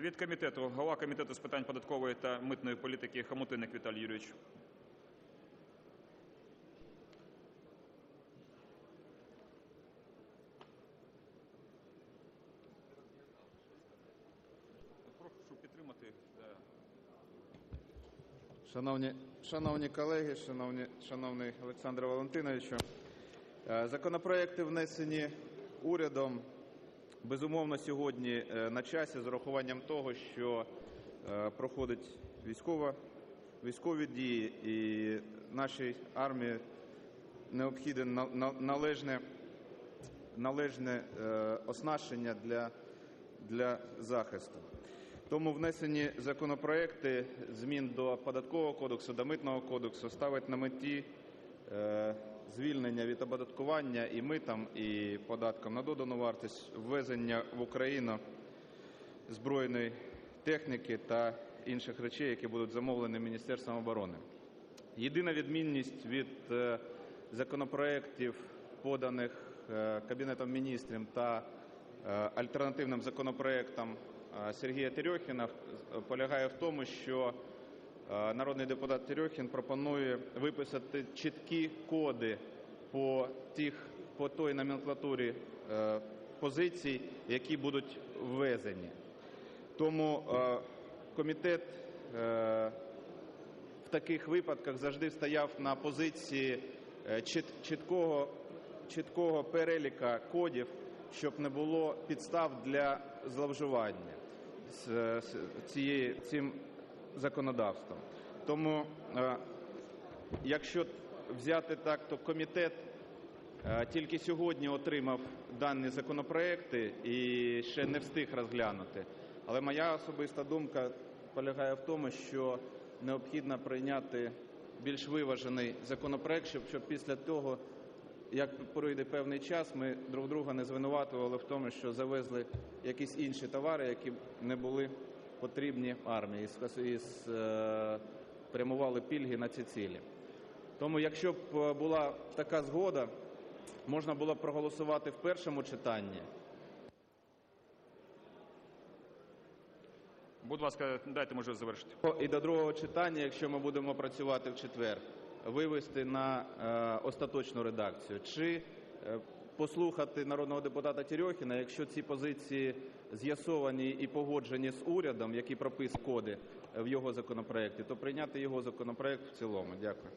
Від комітету голова комітету з питань податкової та митної політики Хомутинник Віталій Юрійович. Прошу підтримати. Шановні, шановні колеги, шановні, шановний Олександр Валентиновичу, е, законопроекти внесені урядом. Безумовно, сьогодні е, на часі з урахуванням того, що е, проходить військова, військові дії і нашій армії необхідне на- на- належне, е, оснащення для, захисту. Тому внесені законопроекти змін до Податкового кодексу, до Митного кодексу ставить на меті звільнення від оподаткування і митом, і податком на додану вартість, ввезення в Україну збройної техніки та інших речей, які будуть замовлені Міністерством оборони. Єдина відмінність від е, законопроєктів, поданих е, Кабінетом Міністрів та е, альтернативним законопроєктом е, Сергія Терьохіна е, полягає в тому, що е, народний депутат Терьохін пропонує виписати чіткі коди по тих, по той номенклатурі е, позицій, які будуть ввезені. Тому е, комітет е, в таких випадках завжди стояв на позиції е, чіт- чіткого, переліка кодів, щоб не було підстав для зловживання цим законодавством. Тому, е, якщо взяти так, то комітет е, тільки сьогодні отримав дані законопроекти і ще не встиг розглянути. Але моя особиста думка полягає в тому, що необхідно прийняти більш виважений законопроект, щоб, після того, як пройде певний час, ми друг друга не звинуватували в тому, що завезли якісь інші товари, які не були потрібні армії, і скас- і с- е, прямували пільги на ці цілі. Тому, якщо б е, була така згода, можна було б проголосувати в першому читанні. Будь ласка, дайте можливість завершити. І до другого читання, якщо ми будемо працювати в четвер, вивести на е, остаточну редакцію. Чи е, послухати народного депутата Тірьохіна. якщо ці позиції з'ясовані і погоджені з урядом, які пропис коди в його законопроекті, то прийняти його законопроект в цілому. Дякую.